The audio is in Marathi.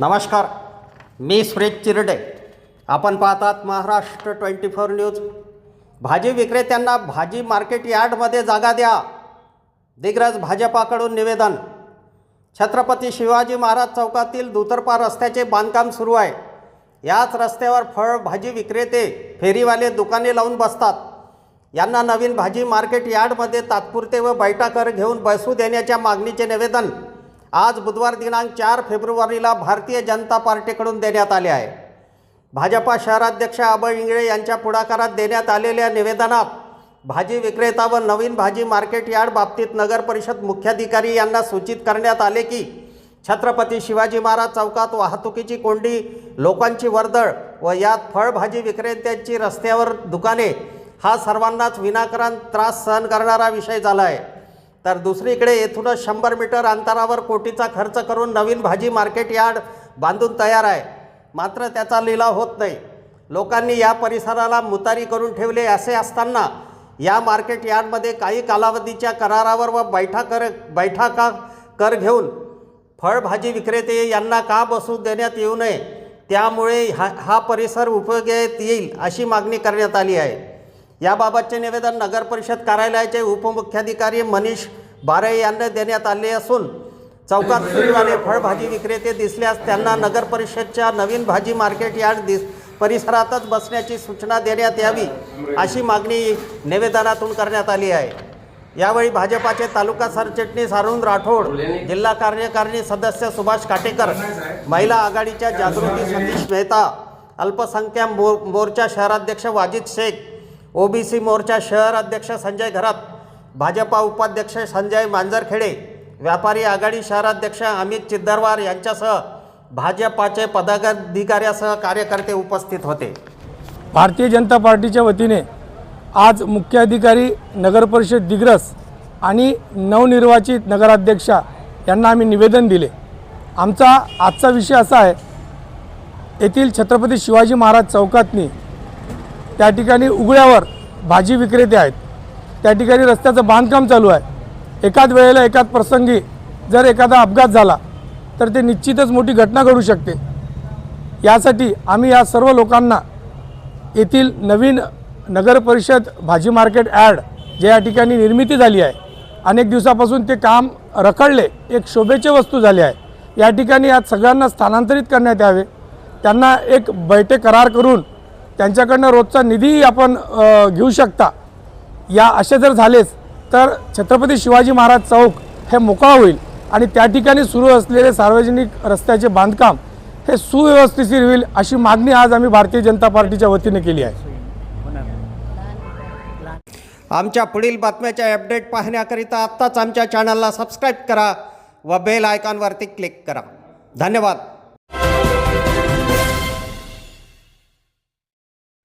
नमस्कार मी सुरेश चिरडे. आपण पाहतात महाराष्ट्र ट्वेंटी फोर न्यूज. भाजी विक्रेत्यांना भाजी मार्केट यार्डमध्ये जागा द्या. दिग्रज भाजपाकडून निवेदन. छत्रपती शिवाजी महाराज चौकातील दुतर्पा रस्त्याचे बांधकाम सुरू आहे. याच रस्त्यावर फळ भाजी विक्रेते फेरीवाले दुकाने लावून बसतात. यांना नवीन भाजी मार्केट यार्डमध्ये तात्पुरते व बैठा कर घेऊन बसू देण्याच्या मागणीचे निवेदन. आज बुधवार दिनांक चार फेब्रुवारीला भारतीय जनता पार्टीकडून देण्यात आले आहे. भाजपा शहराध्यक्ष अभय इंगळे यांच्या पुढाकारात देण्यात आलेल्या निवेदनात भाजी विक्रेता व नवीन भाजी मार्केट यार्ड बाबतीत नगर परिषद मुख्याधिकारी यांना सूचित करण्यात आले की छत्रपती शिवाजी महाराज चौकात वाहतुकीची कोंडी लोकांची वर्दळ व यात फळभाजी विक्रेत्यांची रस्त्यावर दुकाने हा सर्वांनाच विनाकारण त्रास सहन करणारा विषय झाला आहे. तर दुसरीकडे येथूनच शंभर मीटर अंतरावर कोटीचा खर्च करून नवीन भाजी मार्केट यार्ड बांधून तयार आहे. मात्र त्याचा लिलाव होत नाही. लोकांनी या परिसराला मुतारी करून ठेवले असे असताना या मार्केट यार्डमध्ये काही कालावधीच्या करारावर व बैठा कर बैठा का कर घेऊन फळभाजी विक्रेते यांना का बसू देण्यात येऊ नये त्यामुळे हा हा परिसर उपयोगात येईल अशी मागणी करण्यात आली आहे. याबाबतचे निवेदन नगर परिषद कार्यालयाचे उपमुख्याधिकारी मनीष बारे यांना देण्यात आले असून चौकात फेरीवाले फळभाजी विक्रेते दिसल्यास त्यांना नगर परिषदच्या नवीन भाजी मार्केट यार्ड दिस परिसरातच बसण्याची सूचना देण्यात यावी अशी मागणी निवेदनातून करण्यात आली आहे. यावेळी भाजपाचे तालुका सरचिटणीस अरुण राठोड जिल्हा कार्यकारिणी सदस्य सुभाष काटेकर महिला आघाडीच्या जागृती सतीश मेहता अल्पसंख्याक मो मोर्चा शहराध्यक्ष वाजिद शेख ओबीसी मोर्चा शहर अध्यक्ष संजय घरात भाजपा उपाध्यक्ष संजय मांजरखेडे व्यापारी आघाडी शहराध्यक्ष अमित चिद्दरवार यांच्यासह भाजपाचे पदाधिकाऱ्यासह कार्यकर्ते उपस्थित होते. भारतीय जनता पार्टीच्या वतीने आज मुख्याधिकारी नगरपरिषद दिग्रस आणि नवनिर्वाचित नगराध्यक्षा यांना आम्ही निवेदन दिले. आमचा आजचा विषय असा आहे येथील छत्रपती शिवाजी महाराज चौकातनी त्या ठिकाणी उघड्यावर भाजी विक्रेते आहेत. त्या ठिकाणी रस्त्याचं बांधकाम चालू आहे. एकाच वेळेला एकाच प्रसंगी जर एखादा अपघात झाला तर ते निश्चितच मोठी घटना घडू शकते. यासाठी आम्ही या सर्व लोकांना येथील नवीन नगरपरिषद भाजी मार्केट ॲड जे या ठिकाणी निर्मिती झाली आहे अनेक दिवसापासून ते काम रखडले एक शोभेचे वस्तू झाले आहे. या ठिकाणी आज सगळ्यांना स्थानांतरित करण्यात यावे. त्यांना एक बैठे करार करून त्यांच्याकडनं रोजचा निधीही आपण घेऊ शकता. या असे जर झालेच तर छत्रपती शिवाजी महाराज चौक हे मोकळा होईल आणि त्या ठिकाणी सुरू असलेले सार्वजनिक रस्त्याचे बांधकाम हे सुव्यवस्थिशीर होईल अशी मागणी आज आम्ही भारतीय जनता पार्टीच्या वतीने केली आहे. आमच्या पुढील बातम्याच्या अपडेट पाहण्याकरिता आत्ताच आमच्या चॅनलला सबस्क्राईब करा व बेल आयकॉनवरती क्लिक करा. धन्यवाद.